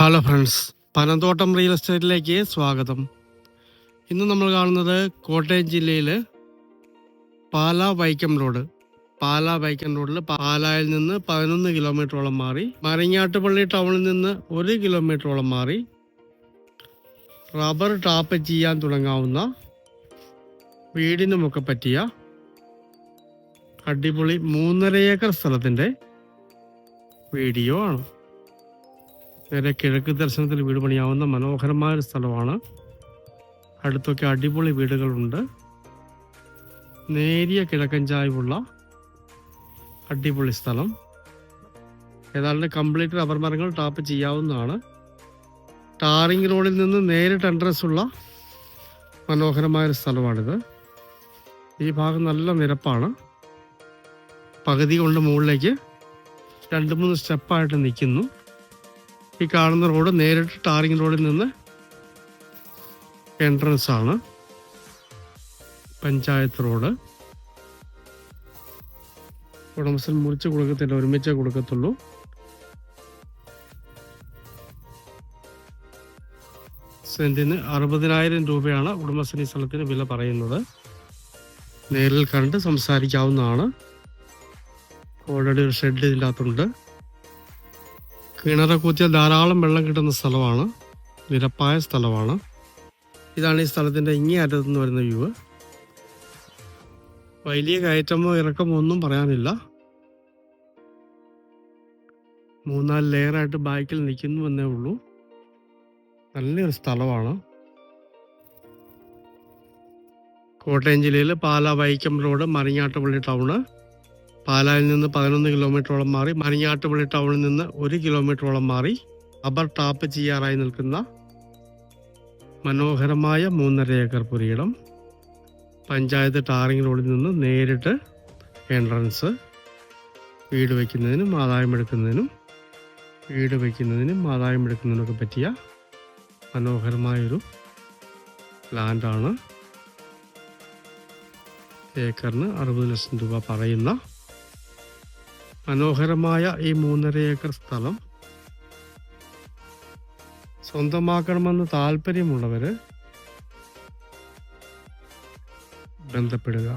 Hello friends Panamthottam real എസ്റ്റേറ്റിലേക്ക് സ്വാഗതം. ഇന്ന് നമ്മൾ കാണുന്നത് കോട്ടയം ജില്ലയിൽ പാലാ വൈക്കം റോഡ് പാലാ വൈക്കം റോഡിൽ പാലായിൽ നിന്ന് പതിനൊന്ന് കിലോമീറ്ററോളം മാറി മരങ്ങാട്ടുപള്ളി ടൗണിൽ നിന്ന് ഒരു കിലോമീറ്ററോളം മാറി റബ്ബർ ടാപ്പ് ചെയ്യാൻ തുടങ്ങാവുന്ന വീടിനുമൊക്കെ പറ്റിയ അടിപൊളി മൂന്നര ഏക്കർ സ്ഥലത്തിന്റെ വീഡിയോ ആണ്. നേരെ കിഴക്ക് ദർശനത്തിൽ വീട് പണിയാവുന്ന മനോഹരമായ ഒരു സ്ഥലമാണ്. അടുത്തൊക്കെ അടിപൊളി വീടുകളുണ്ട്. നേരിയ കിഴക്കൻ ചായവുള്ള അടിപൊളി സ്ഥലം. ഏതാണ്ട് കംപ്ലീറ്റ് റബ്ബർ മരങ്ങൾ ടാപ്പ് ചെയ്യാവുന്നതാണ്. ടാറിംഗ് റോഡിൽ നിന്ന് നേരിട്ട് എൻട്രൻസ് ഉള്ള മനോഹരമായ ഒരു സ്ഥലമാണിത്. ഈ ഭാഗം നല്ല നിരപ്പാണ്. പകുതി കൊണ്ട് മുകളിലേക്ക് രണ്ട് മൂന്ന് സ്റ്റെപ്പായിട്ട് നിൽക്കുന്നു. ഈ കാണുന്ന റോഡ് നേരിട്ട് ടാറിങ് റോഡിൽ നിന്ന് എൻട്രൻസ് ആണ്. പഞ്ചായത്ത് റോഡ്. ഉടമസ്ഥൻ മുറിച്ച് കൊടുക്കത്തില്ല ഒരുമിച്ചേ കൊടുക്കത്തുള്ളൂ. സെന്റിന് അറുപതിനായിരം രൂപയാണ് ഉടമസ്ഥൻ ഈ സ്ഥലത്തിന് വില പറയുന്നത്. നേരിൽ കണ്ട് സംസാരിക്കാവുന്നതാണ്. ഓൾറെഡി ഒരു ഷെഡ് ഇതിനകത്തുണ്ട്. കിണറ് കൂത്തിയാൽ ധാരാളം വെള്ളം കിട്ടുന്ന സ്ഥലമാണ്. നിരപ്പായ സ്ഥലമാണ്. ഇതാണ് ഈ സ്ഥലത്തിന്റെ ഇങ്ങേ അറ്റത്തു നിന്ന് വരുന്ന വ്യൂ. വലിയ കയറ്റമോ ഇറക്കമോ ഒന്നും പറയാനില്ല. മൂന്നാൽ ലെയറായിട്ട് ബാക്കിൽ നിൽക്കുന്നു എന്നേ ഉള്ളൂ. നല്ലൊരു സ്ഥലമാണ്. കോട്ടയം ജില്ലയിൽ പാലാ വൈക്കം റോഡ് മറിഞ്ഞാട്ടുപള്ളി ടൗണ് പാലായിൽ നിന്ന് പതിനൊന്ന് കിലോമീറ്ററോളം മാറി മണിഞ്ഞാട്ടുപള്ളി ടൗണിൽ നിന്ന് ഒരു കിലോമീറ്ററോളം മാറി അബർ ടാപ്പ് ചെയ്യാറായി നിൽക്കുന്ന മനോഹരമായ മൂന്നര ഏക്കർ പുരയിടം പഞ്ചായത്ത് ടാറിംഗ് റോഡിൽ നിന്ന് നേരിട്ട് എൻട്രൻസ് വീട് വയ്ക്കുന്നതിനും ആദായമെടുക്കുന്നതിനും വീട് വയ്ക്കുന്നതിനും ആദായമെടുക്കുന്നതിനൊക്കെ പറ്റിയ മനോഹരമായൊരു ലാൻഡാണ് ഏക്കറിന് അറുപത് ലക്ഷം രൂപ പറയുന്ന മനോഹരമായ ഈ മൂന്നര ഏക്കർ സ്ഥലം സ്വന്തമാക്കണമെന്ന് താല്പര്യമുള്ളവര് ബന്ധപ്പെടുക.